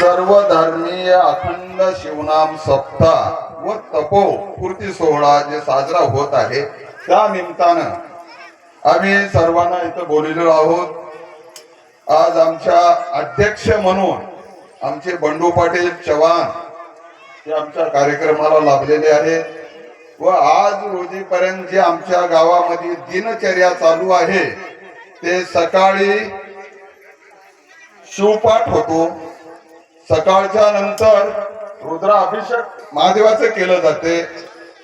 सर्व धर्मीय अखंड शिवनाम सप्ताह व तपो पूर्ती सोहळा जे साजरा होत आहे त्या निमित्तानं आम्ही सर्वांना इथं बोललेलो आहोत. आज आमच्या अध्यक्ष म्हणून आमचे बंडू पाटील चव्हाण हे आमच्या कार्यक्रमाला लाभलेले आहेत. व आज रोजीपर्यंत जे आमच्या गावामध्ये दिनचर्या चालू आहे ते सकाळी शिवपाठ होतो. सकाळच्या नंतर रुद्राभिषेक महादेवाचं केलं जाते.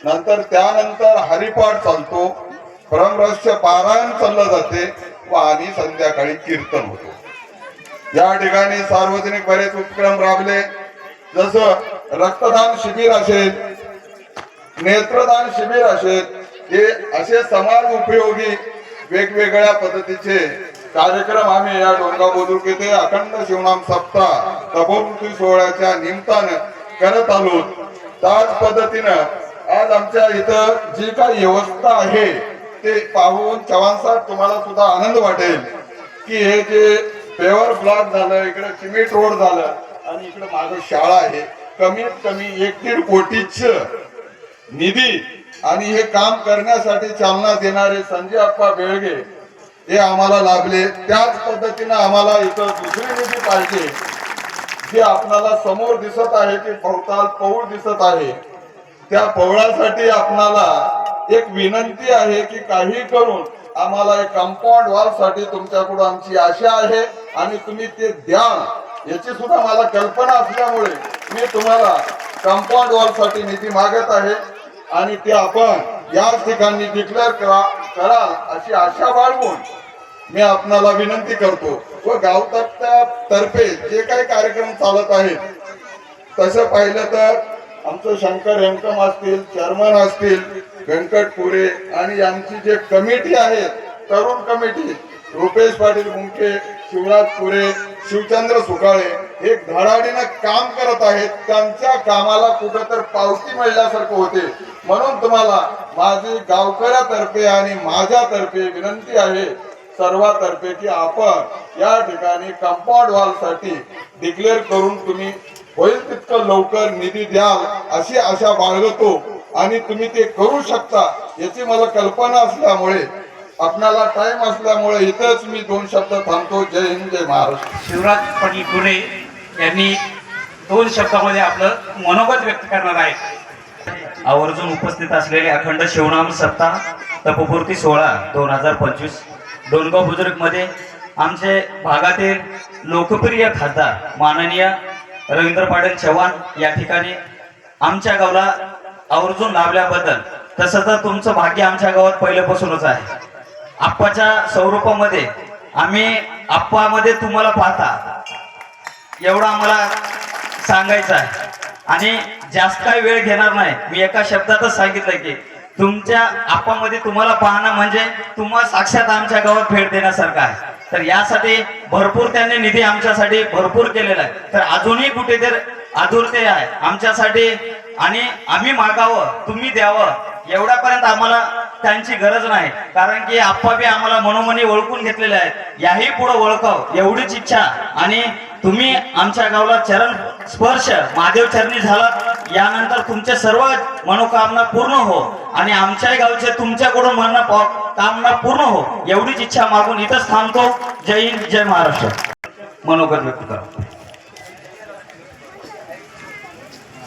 नंतर त्यानंतर हरिपाठ चालतो. परमरस्य पारायण चाललं जाते व आणि संध्याकाळी कीर्तन होतो. या ठिकाणी सार्वजनिक बरेच उपक्रम राबले. जसं रक्तदान शिबिर असेल नेत्रदान शिबिर असेल हे असे समाज उपयोगी वेगवेगळ्या पद्धतीचे कार्यक्रम आम्ही या डोंगा बुद्रुक येथे अखंड शिवनाम सप्ताह तपोमृत्यू सोहळ्याच्या निमित्तानं करत आलो. त्याच पद्धतीनं आज आमच्या इथं जी काही व्यवस्था आहे ते पाहून चव्हाण साहेब तुम्हाला सुद्धा आनंद वाटेल की हे जे पेवर ब्लॉक झालं इकडे सिमेंट रोड झालं आणि इकडे माझं शाळा आहे. कमीत कमी एक दीड कोटीच निधी आणि हे काम करण्यासाठी चालना देणारे संजय अप्पा बेळगे हे आम्हाला लाभले. त्याच पद्धतीनं आम्हाला इथं दुसरी निधी पाहिजे. जी आपणाला समोर दिसत आहे की भोवताल पौळ दिसत आहे. त्या पवळासाठी आपणाला एक विनंती आहे की काही करून आम्हाला एक कंपाऊंड वॉलसाठी तुमच्याकडून आमची आशा आहे आणि तुम्ही ते द्या याची सुद्धा मला कल्पना असल्यामुळे मी तुम्हाला कंपाऊंड वॉलसाठी निधी मागत आहे आणि ते आपण याच ठिकाणी डिक्लेअर करा करा अशी आशा बाळगून मी आपणाला विनंती करतो. व गावतर्फे तर्फे जे काही कार्यक्रम चालत आहेत तसं पाहिलं तर आमचं शंकर हेमकम असतील चेअरमन असतील व्यंकटपुरे आणि आमची जे कमिटी आहे तरुण कमिटी रुपेश पाटील मुंके शिवराज पुरे शिवचंद्र सुकाळे एक धडाडीनं काम करत आहेत. त्यांच्या कामाला कुठं तर पावती मिळल्यासारखं होते. म्हणून तुम्हाला माझी गावकऱ्यातर्फे आणि माझ्यातर्फे विनंती आहे सर्वातर्फे की आपण या ठिकाणी कंपाऊंड वॉलसाठी डिक्लेअर करून तुम्ही होईल तितकं लवकर निधी द्याल अशी आशा बाळगतो. आणि तुम्ही ते करू शकता याची मला कल्पना असल्यामुळे आपणाला टाइम असल्यामुळे इथंच मी दोन शब्द थांबतो. जय हिंद जय महाराष्ट्र. शिवराज पाटील पुणे यांनी दोन शब्दामध्ये आपलं मनोगत व्यक्त करणार आहे. आवर्जून उपस्थित असलेले अखंड शिवनाम सप्ताह तपपूर्ती सोहळा दोन हजार पंचवीस. डोनगाव बुजुर्गमध्ये आमचे भागातील लोकप्रिय खासदार माननीय रवींद्र पाटील चव्हाण या ठिकाणी आमच्या गावाला आवर्जून लाभल्याबद्दल तसं तर तुमचं भाग्य आमच्या गावात पहिल्यापासूनच आहे. आप्पाच्या स्वरूपामध्ये आम्ही आप्पामध्ये तुम्हाला पाहता एवढं आम्हाला सांगायचं आहे. आणि जास्त काही वेळ घेणार नाही. मी एका शब्दातच सांगितलं की तुमच्या आप्पामध्ये तुम्हाला पाहणं म्हणजे तुम्हाला साक्षात आमच्या गावात भेट देण्यासारखं आहे. तर यासाठी भरपूर त्यांनी निधी आमच्यासाठी भरपूर केलेला आहे. तर अजूनही कुठेतरी आदुरते आहे. आमच्यासाठी आणि आम्ही मागावं तुम्ही द्यावं एवढ्यापर्यंत आम्हाला त्यांची गरज नाही. कारण की आप्पा बी आम्हाला मनोमनी ओळखून घेतलेले आहेत. याही पुढे ओळखाव एवढीच इच्छा. आणि तुम्ही आमच्या गावाला चरण स्पर्श महादेव चरणी झाला यानंतर तुमचे सर्व मनोकामना पूर्ण हो आणि आमच्या गावचे तुमच्याकडून मन कामना पूर्ण हो. एवढीच इच्छा मागून इथंच थांबतो. जय हिंद जय महाराष्ट्र. मनोगत व्यक्त करा.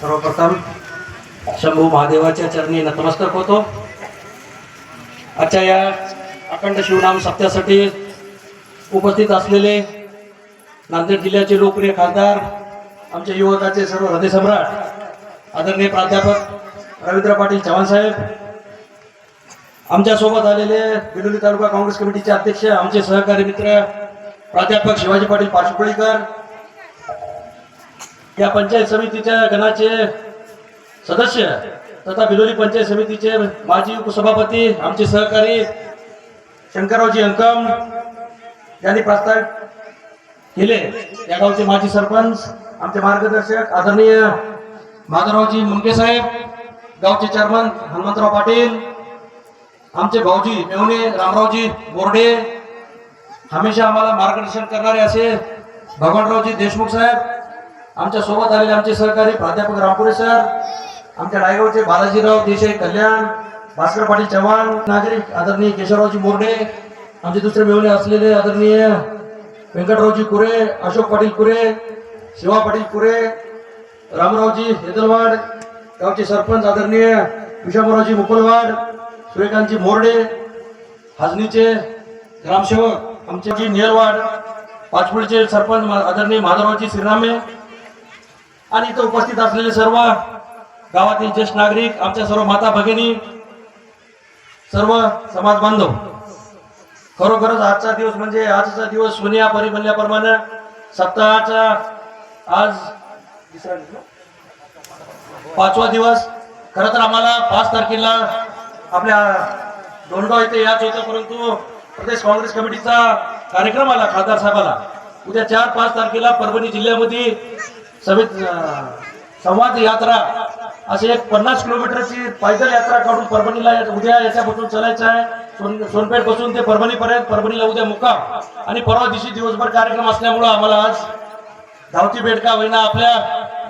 सर्वप्रथम शंभू महादेवाच्या चरणी नतमस्तक होतो. आजच्या या अखंड शिवनाम सत्यासाठी उपस्थित असलेले नांदेड जिल्ह्याचे लोकप्रिय खासदार आमच्या युवकाचे सर्व हृदयसम्राट आदरणीय प्राध्यापक रवींद्र पाटील चव्हाण साहेब आमच्यासोबत आलेले बिलोली तालुका काँग्रेस कमिटीचे अध्यक्ष आमचे सहकारी मित्र प्राध्यापक शिवाजी पाटील पाचपुळीकर या पंचायत समितीच्या गणाचे सदस्य तथा बिलोली पंचायत समितीचे माजी उपसभापती आमचे सहकारी शंकररावजी अंकम यांनी प्रस्तावित केले. या गावचे माजी सरपंच आमचे मार्गदर्शक आदरणीय माधवरावजी मुंके साहेब गावचे चेअरमन हनुमंतराव पाटील आमचे भाऊजी मेवणे रामरावजी बोर्डे हमेशा आम्हाला मार्गदर्शन करणारे असे भगवानरावजी देशमुख साहेब आमच्यासोबत आलेले आमचे सहकारी प्राध्यापक रामपुरे सर आमच्या रायगावचे बालाजीराव देसाई कल्याण भास्कर पाटील चव्हाण नागरिक आदरणीय केशवरावजी मोर्डे आमचे दुसरे मेवणे असलेले आदरणीय व्यंकटरावजी कुरे अशोक पाटील कुरे शिवा पाटील कुरे रामरावजी हेदलवाड गावचे सरपंच आदरणीय विशामरावजी मुकुलवाड सूर्यकांतजी मोर्डे हाजनीचे ग्रामसेवक आमचे जी नियरवाड पाचपुडीचे सरपंच मा- आदरणीय माधवरावजी श्रीरामे आणि इथं उपस्थित असलेले सर्व गावातील ज्येष्ठ नागरिक आमच्या सर्व माता भगिनी सर्व समाज बांधव. खरोखरच आजचा दिवस म्हणजे आजचा दिवस सोनिया परी म्हणल्याप्रमाणे सप्ताहाचा आज पाचवा दिवस. खरं तर आम्हाला पाच तारखेला आपल्या दोनगाव इथे याच होतं परंतु प्रदेश काँग्रेस कमिटीचा कार्यक्रम आला खासदार साहेबाला. उद्या चार पाच तारखेला परभणी जिल्ह्यामध्ये सभेत संवाद यात्रा. असे एक पन्नास किलोमीटरची पैदल यात्रा काढून परभणीला उद्या याच्यापासून चालायचं आहे. सोन सोनपेठपासून ते परभणीपर्यंत परभणीला उद्या मुक्काम. आणि परवा दिवशी दिवसभर कार्यक्रम असल्यामुळं आम्हाला आज धावती बेडका होईना आपल्या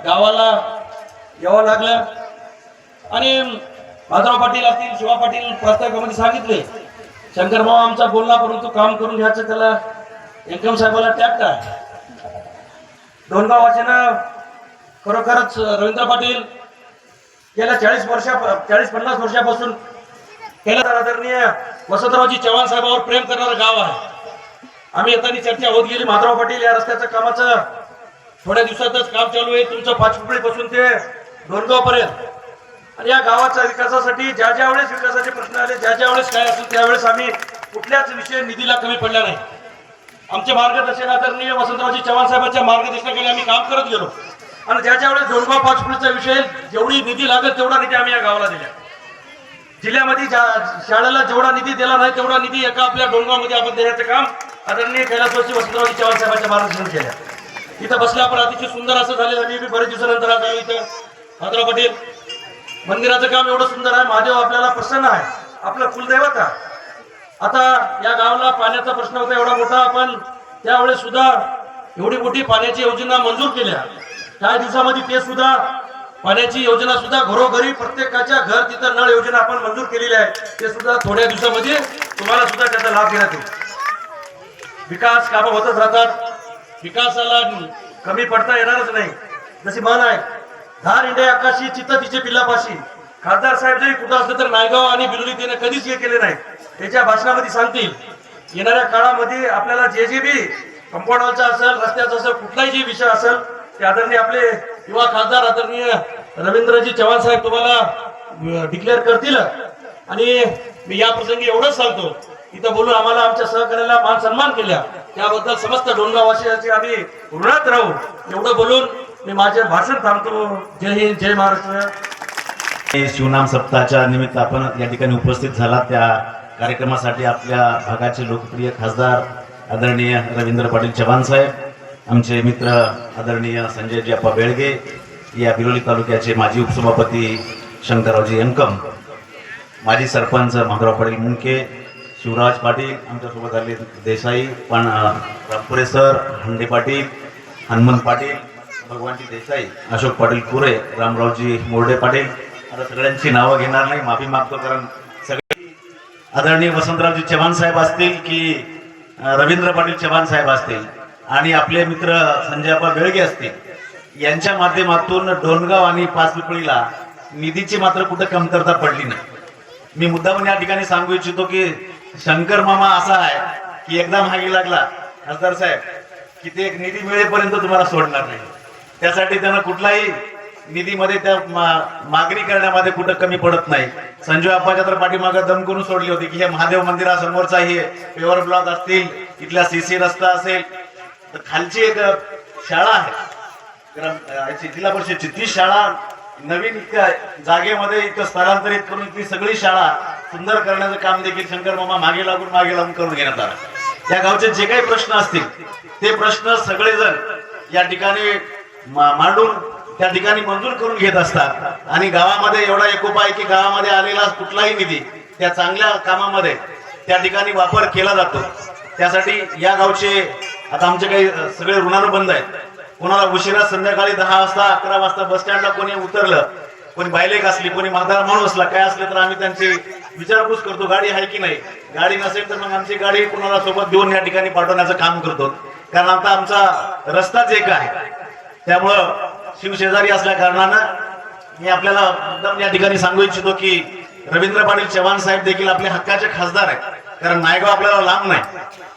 गावाला यावं लागलं. आणि माधव पाटील असतील शिवा पाटील प्रास्ताविकामध्ये सांगितले शंकरभाऊ आमचा बोलला परंतु काम करून घ्यायचं त्याला इन्कम साहेबाला टॅग का दोनगाव वाचन खरोखरच रवींद्र पाटील गेल्या चाळीस वर्षा चाळीस पन्नास वर्षापासून केलं तर आदरणीय वसंतरावजी चव्हाण साहेबावर प्रेम करणारं गाव आहे. आम्ही येताना चर्चा होत गेली. माधवराव पाटील या रस्त्याचं कामाचं. थोड्या दिवसातच काम चालू आहे. तुमचं पाचपुपळी पासून ते दोनगावपर्यंत आणि या गावाच्या विकासासाठी ज्या ज्या वेळेस विकासाचे प्रश्न आले ज्या ज्या वेळेस काय असेल त्यावेळेस आम्ही कुठल्याच विषय निधीला कमी पडला नाही. आमचे मार्गदर्शन आदरणीय वसंतरावजी चव्हाण साहेबांच्या मार्गदर्शनाखाली आम्ही काम करत गेलो. आणि ज्या ज्या वेळेस दोनगाव पाचपुळीचा विषय जेवढी निधी लागेल तेवढा निधी आम्ही या गावाला दिला. जिल्ह्यामध्ये शाळेला जेवढा निधी दिला नाही तेवढा निधी एका आपल्या डोंगरामध्ये आपण देण्याचं काम आदरणीय कैलासवासी वसंतरावजी चव्हाण साहेबांच्या मार्गदर्शन केल्या. इथं बसल्या आपण अतिशय सुंदर असं झालेलं मी बी बरेच दिवसानंतर आज आलो इथं माधवराव पाटील. मंदिराचं काम एवढं सुंदर आहे. महादेव आपल्याला प्रसन्न आहे. आपलं कुलदैवत आहे. आता या गावाला पाण्याचा प्रश्न होता एवढा मोठा. आपण त्यावेळेस सुद्धा एवढी मोठी पाण्याची योजना मंजूर केल्या. त्या दिवसामध्ये ते सुद्धा पाण्याची योजना सुद्धा घरोघरी प्रत्येकाच्या घर तिथं नळ योजना आपण मंजूर केलेली आहे. ते सुद्धा थोड्या दिवसामध्ये तुम्हाला सुद्धा त्याचा लाभ घेण्यात येईल. विकास कामं होतच राहतात. विकासाला कमी पडता येणारच नाही. जशी म्हण आहे. धार इंडिया आकाशी चित्त तिचे पिल्लापाशी. खासदार साहेब जरी कुठं असलं तर नायगाव आणि बिलोली त्याने कधीच हे केले नाही. त्याच्या भाषणामध्ये सांगतील. येणाऱ्या काळामध्ये आपल्याला जे जे बी कंपाऊंड वॉलचा असेल रस्त्याचा असेल कुठलाही जे विषय असेल ते आदरणीय आपले किंवा खासदार आदरणीय रवींद्रजी चव्हाण साहेब तुम्हाला डिक्लेअर करतील. आणि मी या प्रसंगी एवढंच सांगतो इथं बोलून आम्हाला आमच्या सहकार्याला मान सन्मान केल्या. त्याबद्दल समस्त डोंगावासियांचे आम्ही ऋणात राहू एवढं बोलून मी माझे भाषण थांबतो. जय हिंद जय महाराष्ट्र. शिवनाम सप्ताहाच्या निमित्त आपण या ठिकाणी उपस्थित झाला त्या कार्यक्रमासाठी आपल्या भागाचे लोकप्रिय खासदार आदरणीय रवींद्र पाटील चव्हाण साहेब आमचे मित्र आदरणीय संजयजी अप्पा बेळगे या बिरोली तालुक्याचे माजी उपसभापती शंकररावजी यंकम माजी सरपंच माधवराव पाटील मुंडके शिवराज पाटील आमच्यासोबत आले देसाई पण रामपुरे सर हंडे पाटील हनुमंत पाटील भगवानजी देसाई अशोक पाटील कुरे रामरावजी मोर्डे पाटील आता सगळ्यांची नावं घेणार नाही माफी मागतो कारण सगळे आदरणीय वसंतरावजी चव्हाण साहेब असतील की रवींद्र पाटील चव्हाण साहेब असतील. आणि आपले मित्र संजय अप्पा बेळगे असतील यांच्या माध्यमातून ढोनगाव आणि पाचपिपळीला निधीची मात्र कुठं कमतरता पडली नाही. मी मुद्दाम या ठिकाणी सांगू इच्छितो की शंकर मामा असा आहे की एकदा मागे लागला खासदार साहेब की ते एक निधी मिळेपर्यंत तुम्हाला सोडणार नाही. त्यासाठी त्यांना कुठलाही निधीमध्ये त्या मा- मागणी करण्यामध्ये कुठं कमी पडत नाही. संजय अप्पाच्या तर पाठीमागं दम करून सोडली होती की हे महादेव मंदिरासमोरचा हे पेवर ब्लॉक असतील इथला सीसी रस्ता असेल तर खालची एक शाळा आहे. जिल्हा परिषदची ती शाळा नवीन इतक्या जागेमध्ये इतकं स्थलांतरित करून ती सगळी शाळा सुंदर करण्याचं काम देखील शंकर मामा मागे लागून मागे लागून करून घेण्यात आलं. या गावचे जे काही प्रश्न असतील ते प्रश्न सगळेजण या ठिकाणी मा- मांडून त्या ठिकाणी मंजूर करून घेत असतात. आणि गावामध्ये एवढा एकोपा आहे की गावामध्ये आलेला कुठलाही निधी त्या चांगल्या कामामध्ये त्या ठिकाणी वापर केला जातो. त्यासाठी या गावचे आता आमचे काही सगळे सगळे ऋणानुबंध आहेत. कोणाला उशिरा संध्याकाळी दहा वाजता अकरा वाजता बस स्टँडला कोणी उतरलं कोणी बायलेक असली कोणी म्हातारा माणूस असला काय असलं तर आम्ही त्यांची विचारपूस करतो गाडी आहे की नाही? गाडी नसेल तर मग आमची गाडी कोणाला सोबत घेऊन या ठिकाणी पाठवण्याचं काम करतो. कारण आता आमचा रस्ताच एक आहे त्यामुळं शिवशेजारी असल्या कारणानं मी आपल्याला एकदम या ठिकाणी सांगू इच्छितो की रवींद्र पाटील चव्हाण साहेब देखील आपल्या हक्काचे खासदार आहेत. कारण नायगाव आपल्याला लांब नाही.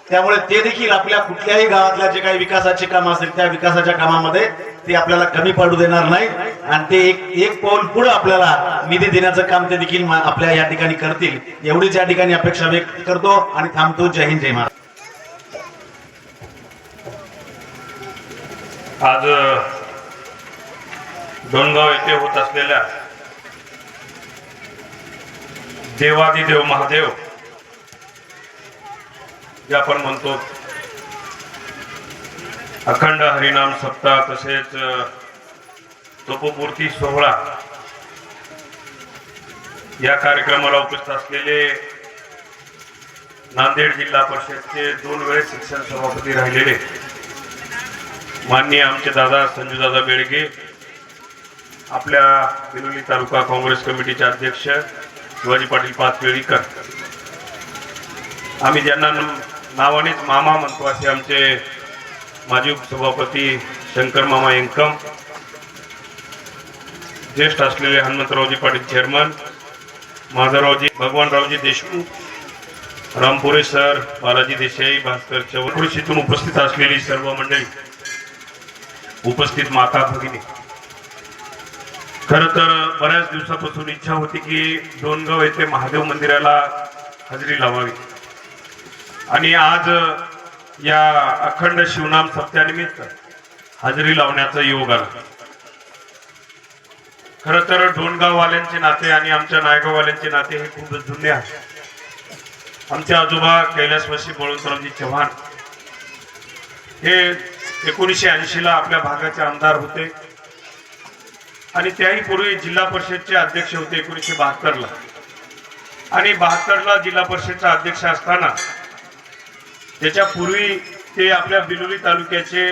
त्यामुळे ते देखील आपल्या कुठल्याही गावातल्या जे काही विकासाचे काम असतील त्या विकासाच्या कामामध्ये ते आपल्याला कमी पडू देणार नाही. आणि ते एक एक पाऊल पुढे आपल्याला निधी देण्याचं काम ते देखील आपल्या या ठिकाणी करतील. एवढीच या ठिकाणी अपेक्षा व्यक्त करतो आणि थांबतो. जय हिंद जय महाराज आज डोणगाव येथे होत असलेल्या देवादिदेव महादेव जे आपण म्हणतो अखंड हरिनाम सप्ताह तसेच अ, तपोपूर्ती सोहळा या कार्यक्रमाला उपस्थित असलेले नांदेड जिल्हा परिषदचे दोन वेळेस शिक्षण सभापती राहिलेले माननीय आमचे दादा संजूदादा बेळगे आपल्या बिलोली तालुका काँग्रेस कमिटीचे अध्यक्ष शिवाजी पाटील पाचवेळीकर. आम्ही ज्यांना नावानेच मामा म्हणतो असे आमचे माजी उपसभापती शंकर मामा एंकम ज्येष्ठ असलेले हनुमंतरावजी पाटील चेअरमन माधवरावजी भगवानरावजी देशमुख रामपुरे सर बालाजी देसाई भास्कर चव्हाण उपस्थित असलेली सर्व मंडळी उपस्थित माता भगिनी. खर तर बऱ्याच दिवसापासून इच्छा होती की दोनगाव येथे महादेव मंदिराला हजेरी लावावी. आणि आज या अखंड शिवनाम सप्त्यानिमित्त हजेरी लावण्याचा योग आला. खर तर डोणगाववाल्यांचे नाते आणि आमच्या नायगाववाल्यांचे नाते हे खूप जुने आहेत आमचे आजोबा कैलासवासी बळवंतरावजी चव्हाण हे एकोणीसशे ऐंशी ला आपल्या भागाचे आमदार होते. आणि त्याही पूर्वी जिल्हा परिषदचे अध्यक्ष होते एकोणीसशे बहात्तरला. आणि बहात्तरला जिल्हा परिषदचा अध्यक्ष असताना त्याच्या पूर्वी ते आपल्या बिलोली तालुक्याचे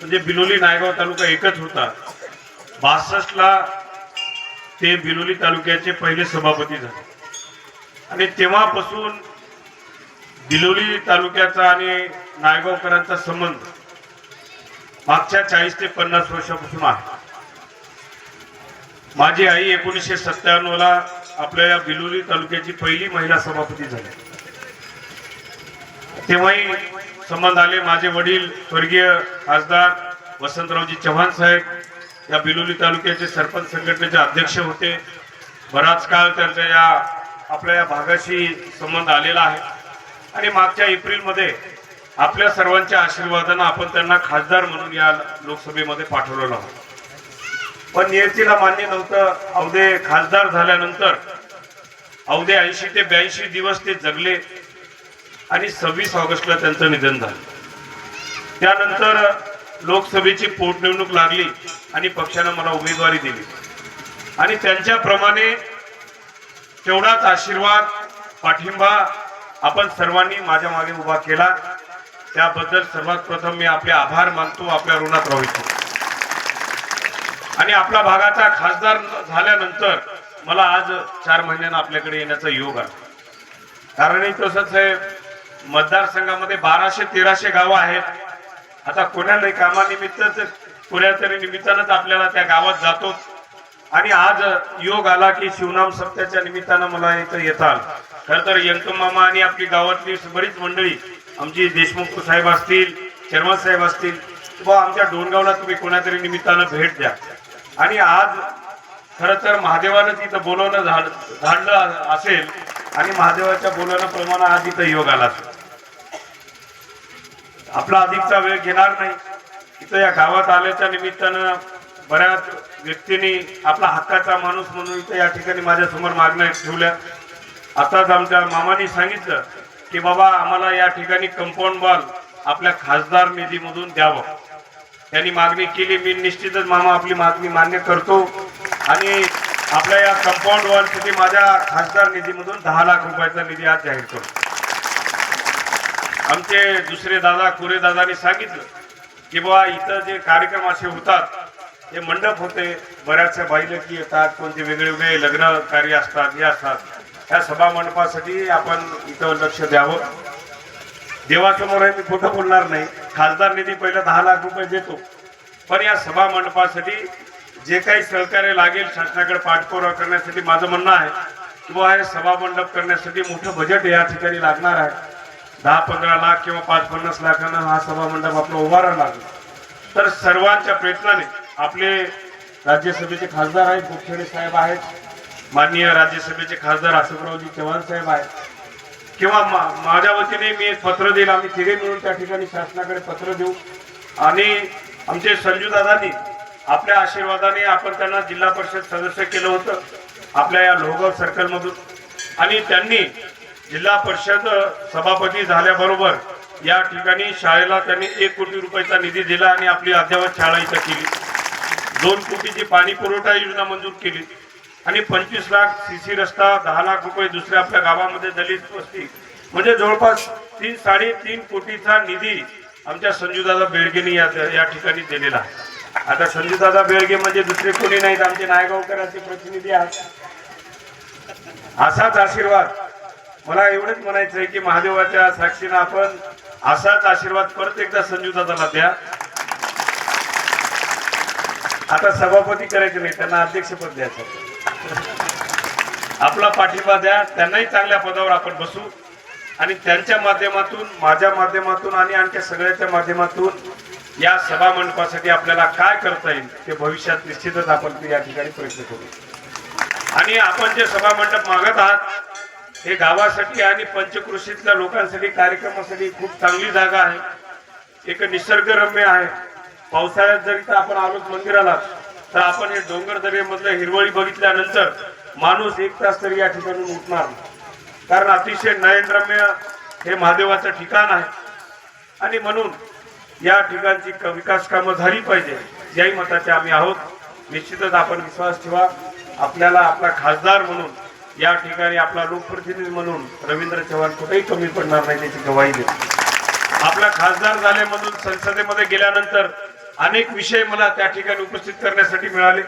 म्हणजे बिलोली नायगाव तालुका एकच होता. बासष्टला ते बिलोली तालुक्याचे पहिले सभापती झाले. आणि तेव्हापासून बिलोली तालुक्याचा आणि नायगावकरांचा संबंध मागच्या चाळीस ते पन्नास वर्षापासून आहे. माझी आई एकोणीसशे सत्त्याण्णवला आपल्या या बिलोली तालुक्याची पहिली महिला सभापती झाली. तेव्हाही संबंध आले माझे वडील स्वर्गीय खासदार वसंतरावजी चव्हाण साहेब या बिलोली तालुक्याचे सरपंच संघटनेचे अध्यक्ष होते. बराच काळ त्यांच्या या आपल्या या भागाशी संबंध आलेला आहे. आणि मागच्या एप्रिलमध्ये आपल्या सर्वांच्या आशीर्वादानं आपण त्यांना खासदार म्हणून या लोकसभेमध्ये पाठवलेलं आहोत पण नियतीला मान्य नव्हतं. अवधे खासदार झाल्यानंतर अवधे ऐंशी ते ब्याऐंशी दिवस ते जगले. आणि सव्वीस ऑगस्टला त्यांचं निधन झालं. त्यानंतर लोकसभेची पोटनिवडणूक लागली आणि पक्षानं मला उमेदवारी दिली. आणि त्यांच्याप्रमाणे तेवढाच आशीर्वाद पाठिंबा आपण सर्वांनी माझ्या मागे उभा केला. त्याबद्दल सर्वात प्रथम मी आपले आभार मानतो आपल्या ऋणात राहू इच्छितो आणि आपल्या भागाचा खासदार झाल्यानंतर मला आज चार महिन्यानं आपल्याकडे येण्याचा योग आला. कारण तसंच आहे मतदारसंघामध्ये बाराशे तेराशे गावं आहेत. आता कोणालाही कामानिमित्तच कोण्या तरी निमित्तानंच आपल्याला त्या गावात जातो. आणि आज योग आला की शिवनाम सप्त्याच्या निमित्तानं मला इथं येतात. खरं तर यंकम मामा आणि आपली गावातली बरीच मंडळी आमची देशमुख साहेब असतील शर्मा साहेब असतील किंवा आमच्या डोनगावला तुम्ही कोणातरी निमित्तानं भेट द्या. आणि आज खरं तर महादेवानं तिथं बोलवणं झाड झाडलं असेल आणि महादेवाच्या बोलवण्याप्रमाणे आज इथं योग आला. असेल आपला अधिकचा वेळ घेणार नाही. इथं या गावात आल्याच्या निमित्तानं बऱ्याच व्यक्तींनी आपला हक्काचा माणूस म्हणून इथं या ठिकाणी माझ्यासमोर मागण्या ठेवल्या. आताच आमच्या मामानी सांगितलं की बाबा आम्हाला या ठिकाणी कंपाऊंड वॉल आपल्या खासदार निधीमधून द्यावं. त्यांनी मागणी केली. मी निश्चितच मामा आपली मागणी मान्य करतो. आणि आपल्या या कंपाऊंड वॉलसाठी माझ्या खासदार निधीमधून दहा लाख रुपयाचा निधी आज जाहीर करतो. आमचे दुसरे दादा कुरे दादानी सांगितलं की बाबा इथं जे कार्यक्रम असे होतात हे मंडप होते बऱ्याचशा बाईलकी येतात कोणते वेगळे वेगळे लग्न कार्य असतात हे असतात. ह्या सभा मंडपासाठी आपण इथं लक्ष द्यावं. देवासमोर आहे मी खोटं बोलणार नाही. खासदार निधी पहिला दहा लाख रुपये देतो. पण या सभा मंडपासाठी जे काही सहकार्य लागेल शासनाकडे पाठपुरावा करण्यासाठी माझं म्हणणं आहे किंवा बुवा हे सभा मंडप करण्यासाठी मोठं बजेट या ठिकाणी लागणार आहे. दहा पंधरा लाख किंवा पाच पन्नास लाखांना हा सभा मंडप आपला उभारा लागला. तर सर्वांच्या प्रयत्नाने आपले राज्यसभेचे खासदार आहेत मुखेडे साहेब आहेत माननीय राज्यसभेचे खासदार अशोकरावजी चव्हाण साहेब आहेत. किंवा मा- माझ्या वतीने मी एक पत्र देईल आम्ही तिघे मिळून त्या ठिकाणी शासनाकडे पत्र देऊ. आणि आमचे संजू दादांनी आपल्या आशीर्वादाने आपण त्यांना जिल्हा परिषद सदस्य केलं होतं आपल्या या लोहगाव सर्कलमधून आणि त्यांनी जिल्हा परिषद सभापती झाल्याबरोबर या ठिकाणी शाळेला त्यांनी एक कोटी रुपयाचा निधी दिला आणि आपली अद्ययावत शाळा इथं केली. दोन कोटीची पाणी पुरवठा योजना मंजूर केली. आणि पंचवीस लाख सीसी रस्ता दहा लाख रुपये दुसऱ्या आपल्या गावामध्ये दलित वस्ती. म्हणजे जवळपास तीन साडेतीन कोटीचा निधी आमच्या संजूदादा बेळगेने या या ठिकाणी दिलेला आहे. आता संजूदादा बेळगे म्हणजे दुसरे कोणी नाहीत. आमचे नायगावकरांचे प्रतिनिधी आहेत. असाच आशीर्वाद मला एवढंच म्हणायचं आहे की महादेवाच्या साक्षीनं आपण असाच आशीर्वाद परत एकदा संजूदादाला द्या. आता सभापती करायचे नाही त्यांना अध्यक्षपद द्यायचं. आपला पाठिंबा द्या त्यांनाही चांगल्या पदावर आपण बसू. आणि त्यांच्या माध्यमातून माझ्या माध्यमातून आणि आणखी सगळ्याच्या माध्यमातून या सभा मंडपासाठी आपल्याला काय करता येईल ते भविष्यात निश्चितच आपण ते या ठिकाणी प्रयत्न करू. आणि आपण जे सभा मंडप मागत आहात हे गावासाठी आणि पंचकृषीतल्या लोकांसाठी कार्यक्रमासाठी खूप चांगली जागा आहे. एक निसर्गरम्य आहे. पावसाळ्यात जरी तर आपण आलोच मंदिराला तर आपण हे डोंगर हिरवळी बघितल्यानंतर माणूस एक तास तरी या ठिकाणून उठणार कारण अतिशय नयनरम्य हे महादेवाचं ठिकाण आहे. आणि म्हणून या ठिकाणची क- विकास कामं झाली पाहिजे. याही मताचे आम्ही आहोत. निश्चितच आपण विश्वास ठेवा. आपल्याला आपला खासदार म्हणून या ठिकाणी आपला लोकप्रतिनिधी म्हणून रवींद्र चव्हाण कुठेही कमी पडणार नाही त्याची गवाही देतो. आपला खासदार झाल्यामधून संसदेमध्ये गेल्यानंतर अनेक विषय मला त्या ठिकाणी उपस्थित करण्यासाठी मिळाले.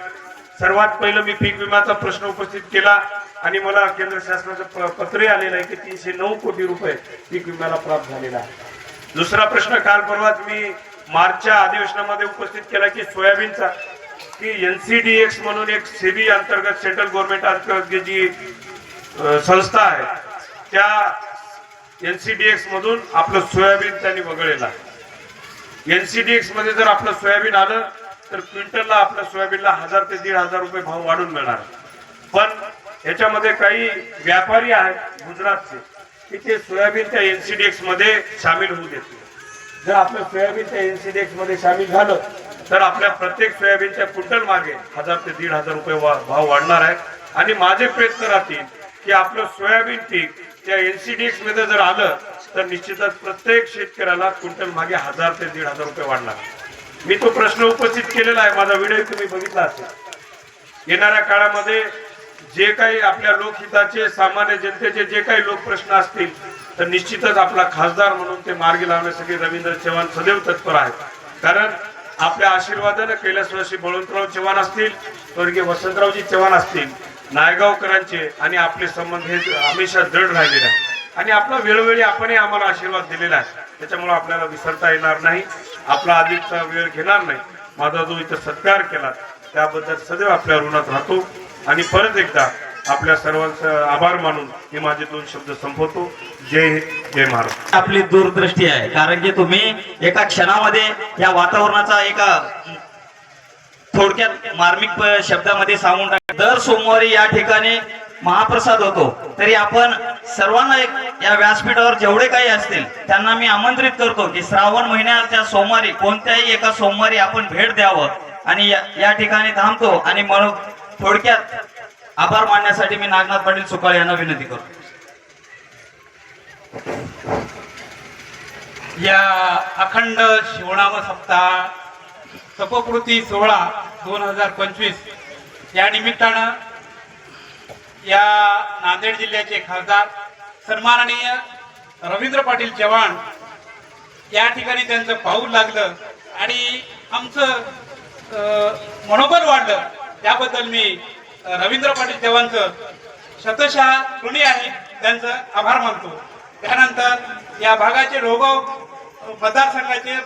सर्वात पहिलं मी पीक विम्याचा प्रश्न उपस्थित केला आणि मला केंद्र शासनाचं पत्रही आलेलं आहे की तीनशे नऊ कोटी रुपये पीक विम्याला प्राप्त झालेला आहे. दुसरा प्रश्न काल परवाच मी मार्चच्या अधिवेशनामध्ये उपस्थित केला की सोयाबीनचा. की एनसीडीएक्स म्हणून एक सेबी अंतर्गत सेंट्रल गव्हर्नमेंट अंतर्गत जी संस्था आहे त्या एनसीडीएक्स मधून आपलं सोयाबीन त्यांनी वगळलेलं आहे. एनसीडीएक्समध्ये जर आपलं सोयाबीन आलं तर क्विंटलला आपल्या सोयाबीनला हजार ते दीड हजार रुपये भाव वाढून मिळणार. पण याच्यामध्ये काही व्यापारी आहेत गुजरातचे की ते सोयाबीन त्या एनसीडीएक्समध्ये सामील होऊ देते जर आपलं सोयाबीन त्या एनसीडीएक्समध्ये सामील झालं तर आपल्या प्रत्येक सोयाबीनच्या क्विंटल मागे हजार ते दीड हजार रुपये भाव वाढणार आहे आणि माझे प्रयत्न राहतील की आपलं सोयाबीन पीक त्या एनसीडीएक्समध्ये जर आलं तर निश्चितच प्रत्येक शेतकऱ्याला क्विंटल मागे हजार ते दीड हजार रुपये वाढणार. मी तो प्रश्न उपस्थित केलेला आहे. माझा व्हिडिओ तुम्ही बघितला असेल. येणाऱ्या काळामध्ये जे काही आपल्या लोकहिताचे सामान्य जनतेचे जे काही लोकप्रश्न असतील तर निश्चितच आपला खासदार म्हणून ते मार्गी लावण्यासाठी रवींद्र चव्हाण सदैव तत्पर आहेत. कारण आपल्या आशीर्वादानं कैलासवासी बळवंतराव चव्हाण असतील स्वर्गीय वसंतरावजी चव्हाण असतील नायगावकरांचे आणि आपले संबंध हे हमेशा दृढ राहिलेले आहे आणि आपला वेळोवेळी आपणही आम्हाला आशीर्वाद दिलेला आहे. त्याच्यामुळे आपल्याला विसरता येणार नाही. आपला अधिकचा वेळ घेणार नाही. माझा जो इथं सत्कार केला त्याबद्दल सदैव आपल्या ऋणात राहतो. आणि परत एकदा आपल्या सर्वांचं आभार मानून मी माझे दोन शब्द संपवतो. जय हिंद जय महाराष्ट्र. आपली दूरदृष्टी आहे कारण की तुम्ही एका क्षणामध्ये या वातावरणाचा एका थोडक्यात मार्मिक शब्दामध्ये सांगून टाक दर सोमवारी या ठिकाणी महाप्रसाद होतो. तरी आपण सर्वांना एक या व्यासपीठावर जेवढे काही असतील त्यांना मी आमंत्रित करतो की श्रावण महिन्याच्या सोमवारी कोणत्याही एका सोमवारी आपण भेट द्यावं आणि या ठिकाणी थांबतो आणि म्हणून थोडक्यात आभार मानण्यासाठी मी नागनाथ पाटील सुकाळ यांना विनंती करतो. या अखंड शिवणाम सप्ताह तपकृती सोहळा दोन हजार पंचवीस या निमित्तानं या नांदेड जिल्ह्याचे खासदार सन्माननीय रवींद्र पाटील चव्हाण या ठिकाणी त्यांचं पाऊल लागलं आणि आमचं मनोबल वाढलं. त्याबद्दल मी रवींद्र पाटील देवांचं शतशः ऋणी आहे त्यांचं आभार मानतो. त्यानंतर या भागाचे रोगाव मतदारसंघाचे